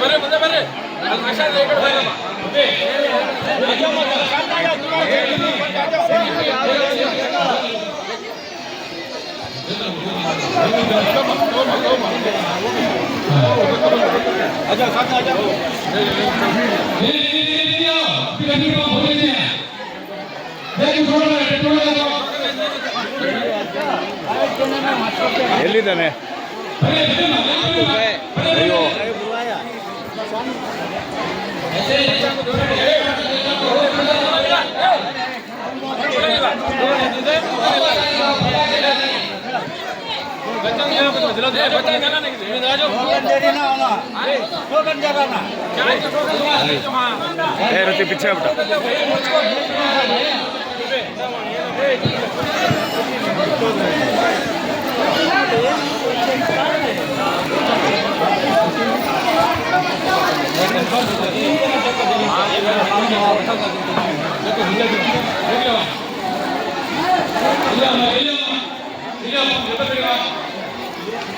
ಬರ್ರಿ ಮುಂದೆ ಬರ್ರಿ ಅಲ್ಲಿ પેટ્રોલ પંપ ખોલી દે દેખી થોડો પેટ્રોલ લગાવો હેલી તને અયો બોલાયા पीछे पीछे बेटा 일년 일년 일년 몇번 들어가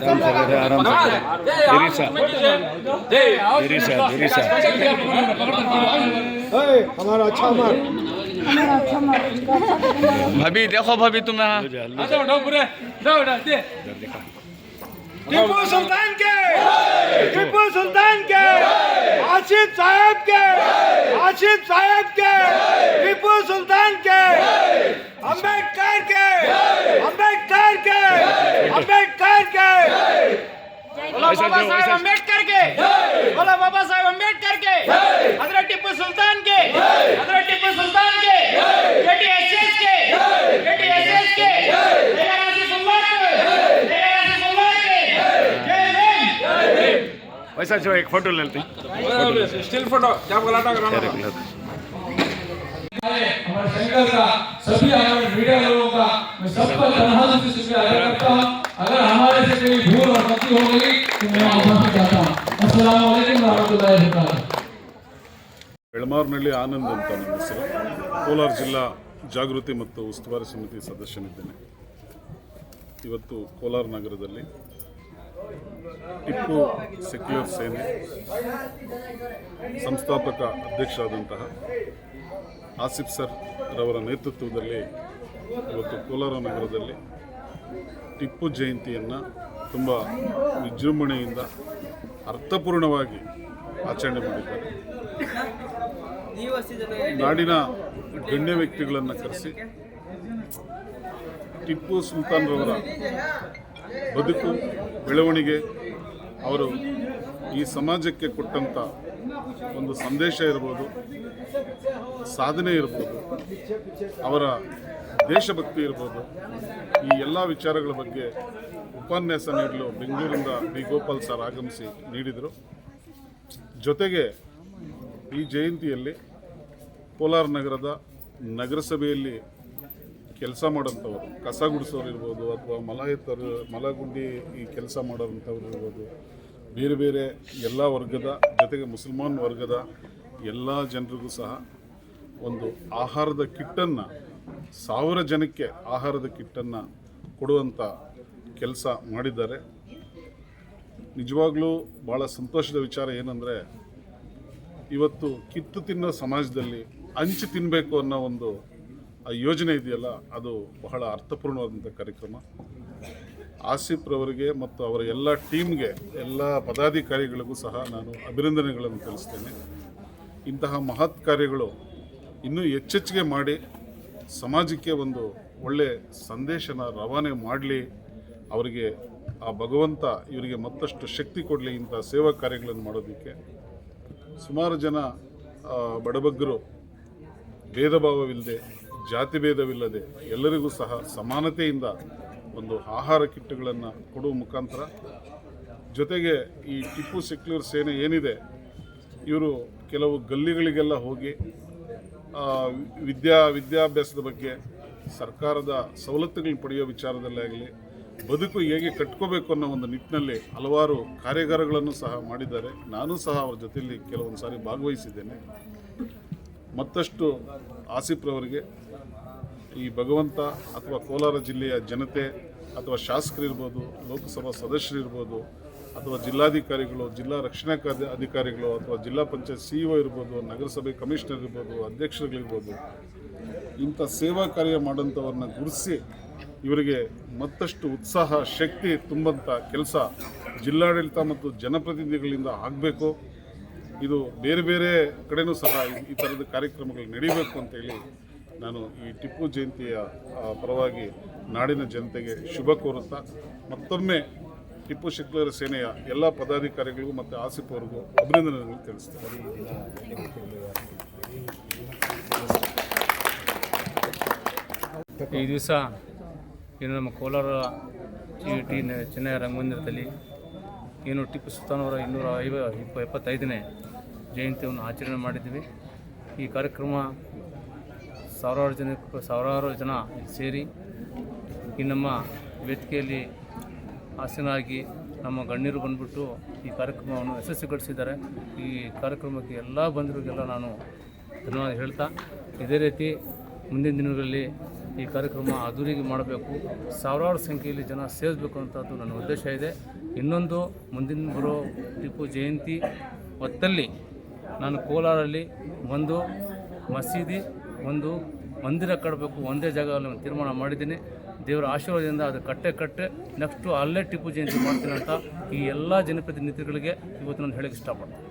आराम से बैठे आराम से धीरे सा धीरे सा धीरे से हमारा अच्छा मार भाभी देखो भाभी तुम यहाँ टिप्पू सुल्तान के। टिप्पू सुल्तान के। आशिफ साहब के। आशिफ साहब के। टिप्पू सुल्तान के। अंबेडकर के। अंबेडकर के। अंबेडकर बाबा साहेब अंबेडकर के। बोलो बाबा साहेब अंबेडकर के। हज़रत टीपू सुल्तान के। हज़रत टीपू सुल्तान के। वैसा जो एक फ़ोटो ले लेते। हैं स्टिल फ़ोटो। क्या गलाटा कराना एक लेते हैं। हमारे शंकर का सभी हमारे मीडिया लोगों का मैं सबका तनहा से शुक्रिया अदा करता हूँ। अगर हमारे से कोई भूल और गलती हो गई ಬೆಳಮಾರ್ನಲ್ಲಿ ಆನಂದ್ ಅಂತ ನನ್ನ ಹೆಸರು. ಕೋಲಾರ ಜಿಲ್ಲಾ ಜಾಗೃತಿ ಮತ್ತು ಉಸ್ತುವಾರಿ ಸಮಿತಿ ಸದಸ್ಯನಿದ್ದೇನೆ. ಇವತ್ತು ಕೋಲಾರ ನಗರದಲ್ಲಿ ಟಿಪ್ಪು ಸೆಕ್ಯುಲರ್ ಸೇನೆ ಸಂಸ್ಥಾಪಕ ಅಧ್ಯಕ್ಷರಾದಂತಹ ಆಸಿಫ್ ಸರ್ ರವರ ನೇತೃತ್ವದಲ್ಲಿ ಇವತ್ತು ಕೋಲಾರ ನಗರದಲ್ಲಿ ಟಿಪ್ಪು ಜಯಂತಿಯನ್ನು ತುಂಬ ವಿಜೃಂಭಣೆಯಿಂದ ಅರ್ಥಪೂರ್ಣವಾಗಿ ಆಚರಣೆ ಮಾಡಿದ್ದಾರೆ. ನಾಡಿನ ಗಣ್ಯ ವ್ಯಕ್ತಿಗಳನ್ನು ಕರೆಸಿ ಟಿಪ್ಪು ಸುಲ್ತಾನ್ರವರ ಬದುಕು, ಬೆಳವಣಿಗೆ, ಅವರು ಈ ಸಮಾಜಕ್ಕೆ ಕೊಟ್ಟಂಥ ಒಂದು ಸಂದೇಶ ಇರ್ಬೋದು, ಸಾಧನೆ ಇರ್ಬೋದು, ಅವರ ದೇಶಭಕ್ತಿ ಇರ್ಬೋದು, ಈ ಎಲ್ಲ ವಿಚಾರಗಳ ಬಗ್ಗೆ ಉಪನ್ಯಾಸ ನೀಡಲು ಬೆಂಗಳೂರಿಂದ ಡಿ ಗೋಪಾಲ್ ಸರ್ ಆಗಮಿಸಿ ನೀಡಿದರು. ಜೊತೆಗೆ ಈ ಜಯಂತಿಯಲ್ಲಿ ಕೋಲಾರ ನಗರದ ನಗರಸಭೆಯಲ್ಲಿ ಕೆಲಸ ಮಾಡೋಂಥವ್ರು ಕಸ ಗುಡಿಸೋರು ಇರ್ಬೋದು, ಅಥವಾ ಮಲ ಎತ್ತರು ಮಲಗುಂಡಿ ಈ ಕೆಲಸ ಮಾಡೋರಂಥವ್ರು ಇರ್ಬೋದು, ಬೇರೆ ಬೇರೆ ಎಲ್ಲ ವರ್ಗದ, ಜೊತೆಗೆ ಮುಸಲ್ಮಾನ್ ವರ್ಗದ ಎಲ್ಲ ಜನರಿಗೂ ಸಹ ಒಂದು ಆಹಾರದ ಕಿಟ್ಟನ್ನು ಸಾವಿರ ಜನಕ್ಕೆ ಆಹಾರದ ಕಿಟ್ಟನ್ನು ಕೊಡುವಂಥ ಕೆಲಸ ಮಾಡಿದ್ದಾರೆ. ನಿಜವಾಗ್ಲೂ ಭಾಳ ಸಂತೋಷದ ವಿಚಾರ ಏನಂದರೆ, ಇವತ್ತು ಕಿತ್ತು ತಿನ್ನೋ ಸಮಾಜದಲ್ಲಿ ಹಂಚಿ ತಿನ್ನಬೇಕು ಅನ್ನೋ ಒಂದು ಆ ಯೋಜನೆ ಇದೆಯಲ್ಲ, ಅದು ಬಹಳ ಅರ್ಥಪೂರ್ಣವಾದಂಥ ಕಾರ್ಯಕ್ರಮ. ಆಸಿಫ್ ರವರಿಗೆ ಮತ್ತು ಅವರ ಎಲ್ಲ ಟೀಮ್ಗೆ ಎಲ್ಲ ಪದಾಧಿಕಾರಿಗಳಿಗೂ ಸಹ ನಾನು ಅಭಿನಂದನೆಗಳನ್ನು ತಿಳಿಸ್ತೇನೆ. ಇಂತಹ ಮಹತ್ ಕಾರ್ಯಗಳು ಇನ್ನೂ ಹೆಚ್ಚೆಚ್ಚಿಗೆ ಮಾಡಿ ಸಮಾಜಕ್ಕೆ ಒಂದು ಒಳ್ಳೆ ಸಂದೇಶನ ರವಾನೆ ಮಾಡಲಿ, ಅವರಿಗೆ ಆ ಭಗವಂತ ಇವರಿಗೆ ಮತ್ತಷ್ಟು ಶಕ್ತಿ ಕೊಡಲಿ ಇಂಥ ಸೇವಾ ಕಾರ್ಯಗಳನ್ನು ಮಾಡೋದಕ್ಕೆ. ಸುಮಾರು ಜನ ಬಡಬಗ್ಗರು ಭೇದ ಭಾವವಿಲ್ಲದೆ ಜಾತಿ ಭೇದವಿಲ್ಲದೆ, ಎಲ್ಲರಿಗೂ ಸಹ ಸಮಾನತೆಯಿಂದ ಒಂದು ಆಹಾರ ಕಿಟ್ಗಳನ್ನು ಕೊಡುವ ಮುಖಾಂತರ ಜೊತೆಗೆ ಈ ಟಿಪ್ಪು ಸೆಕ್ಯುಲರ್ ಸೇನೆ ಏನಿದೆ, ಇವರು ಕೆಲವು ಗಲ್ಲಿಗಳಿಗೆಲ್ಲ ಹೋಗಿ ವಿದ್ಯಾ, ವಿದ್ಯಾಭ್ಯಾಸದ ಬಗ್ಗೆ ಸರ್ಕಾರದ ಸವಲತ್ತುಗಳನ್ನ ಪಡೆಯೋ ವಿಚಾರದಲ್ಲೇ ಆಗಲಿ, ಬದುಕು ಹೇಗೆ ಕಟ್ಕೋಬೇಕು ಅನ್ನೋ ಒಂದು ನಿಟ್ಟಿನಲ್ಲಿ ಹಲವಾರು ಕಾರ್ಯಾಗಾರಗಳನ್ನು ಸಹ ಮಾಡಿದ್ದಾರೆ. ನಾನು ಸಹ ಅವರ ಜೊತೆಯಲ್ಲಿ ಕೆಲವೊಂದು ಸಾರಿ ಭಾಗವಹಿಸಿದ್ದೇನೆ. ಮತ್ತಷ್ಟು ಆಸಿಫ್ರವರಿಗೆ ಈ ಭಗವಂತ ಅಥವಾ ಕೋಲಾರ ಜಿಲ್ಲೆಯ ಜನತೆ ಅಥವಾ ಶಾಸಕರಿರ್ಬೋದು, ಲೋಕಸಭಾ ಸದಸ್ಯರಿರ್ಬೋದು ಅಥವಾ ಜಿಲ್ಲಾಧಿಕಾರಿಗಳು, ಜಿಲ್ಲಾ ರಕ್ಷಣಾ ಕಾರ್ಯ ಅಧಿಕಾರಿಗಳು, ಅಥವಾ ಜಿಲ್ಲಾ ಪಂಚಾಯತ್ ಸಿ ಇ ಇರ್ಬೋದು, ನಗರಸಭೆ ಕಮಿಷನರ್ ಇರ್ಬೋದು, ಅಧ್ಯಕ್ಷರುಗಳಿರ್ಬೋದು, ಇಂಥ ಸೇವಾ ಕಾರ್ಯ ಮಾಡುವಂಥವ್ರನ್ನ ಗುರುತಿಸಿ ಇವರಿಗೆ ಮತ್ತಷ್ಟು ಉತ್ಸಾಹ, ಶಕ್ತಿ ತುಂಬಂಥ ಕೆಲಸ ಜಿಲ್ಲಾಡಳಿತ ಮತ್ತು ಜನಪ್ರತಿನಿಧಿಗಳಿಂದ ಆಗಬೇಕು. ಇದು ಬೇರೆ ಬೇರೆ ಕಡೆಯೂ ಸಹ ಈ- ಥರದ ಕಾರ್ಯಕ್ರಮಗಳು ನಡೀಬೇಕು ಅಂತೇಳಿ ನಾನು ಈ ಟಿಪ್ಪು ಜಯಂತಿಯ ಪರವಾಗಿ ನಾಡಿನ ಜನತೆಗೆ ಶುಭ ಕೋರುತ್ತಾ ಮತ್ತೊಮ್ಮೆ ಟಿಪ್ಪು ಶಿಕ್ಲರ ಸೇನೆಯ ಎಲ್ಲ ಪದಾಧಿಕಾರಿಗಳಿಗೂ ಮತ್ತು ಆಸಿಫ್ ಅವರಿಗೂ ಅಭಿನಂದನೆಗಳು ತಿಳಿಸ್ತೇನೆ. ಈ ದಿವಸ ಏನು ನಮ್ಮ ಕೋಲಾರ ಟಿ ಚೆನ್ನೈ ರಂಗಮಂದಿರದಲ್ಲಿ ಏನು ಟಿಪ್ಪು ಸುಲ್ತಾನ್ ಅವರ ಇನ್ನೂರ ಐವ, ಇಪ್ಪ, ಎಪ್ಪತ್ತೈದನೇ ಜಯಂತಿಯನ್ನು ಆಚರಣೆ ಮಾಡಿದ್ದೀವಿ. ಈ ಕಾರ್ಯಕ್ರಮ ಸಾವಿರಾರು ಜನ ಸಾವಿರಾರು ಜನ ಸೇರಿ ಈ ನಮ್ಮ ವೇದಿಕೆಯಲ್ಲಿ ಆಸೀನಾಗಿ ನಮ್ಮ ಗಣ್ಯರು ಬಂದ್ಬಿಟ್ಟು ಈ ಕಾರ್ಯಕ್ರಮವನ್ನು ಯಶಸ್ವಿಗೊಳಿಸಿದ್ದಾರೆ ಈ ಕಾರ್ಯಕ್ರಮಕ್ಕೆ ಎಲ್ಲ ಬಂಧುಗಳಿಗೆಲ್ಲ ನಾನು ಧನ್ಯವಾದ ಹೇಳ್ತಾ, ಇದೇ ರೀತಿ ಮುಂದಿನ ದಿನಗಳಲ್ಲಿ ಈ ಕಾರ್ಯಕ್ರಮ ಅದೂರಿಗೆ ಮಾಡಬೇಕು. ಸಾವಿರಾರು ಸಂಖ್ಯೆಯಲ್ಲಿ ಜನ ಸೇರಿಸಬೇಕು ಅಂತದ್ದು ನನ್ನ ಉದ್ದೇಶ ಇದೆ. ಇನ್ನೊಂದು, ಮುಂದಿನ ಬರೋ ಟಿಪ್ಪು ಜಯಂತಿ ಹೊತ್ತಲ್ಲಿ ನಾನು ಕೋಲಾರಲ್ಲಿ ಒಂದು ಮಸೀದಿ, ಒಂದು ಮಂದಿರ ಕಟ್ಟಬೇಕು. ಒಂದೇ ಜಾಗದಲ್ಲಿ ನಾನು ತೀರ್ಮಾನ ಮಾಡಿದ್ದೀನಿ. ದೇವರ ಆಶೀರ್ವಾದದಿಂದ ಅದು ಕಟ್ಟೆ ಕಟ್ಟೆ ನೆಕ್ಸ್ಟು ಅಲ್ಲೇ ಟಿಪ್ಪು ಜಯಂತಿ ಮಾಡ್ತೀನಿ ಅಂತ ಈ ಎಲ್ಲ ಜನಪ್ರತಿನಿಧಿಗಳಿಗೆ ಇವತ್ತು ನಾನು ಹೇಳಕ್ಕೆ ಇಷ್ಟಪಡ್ತೀನಿ.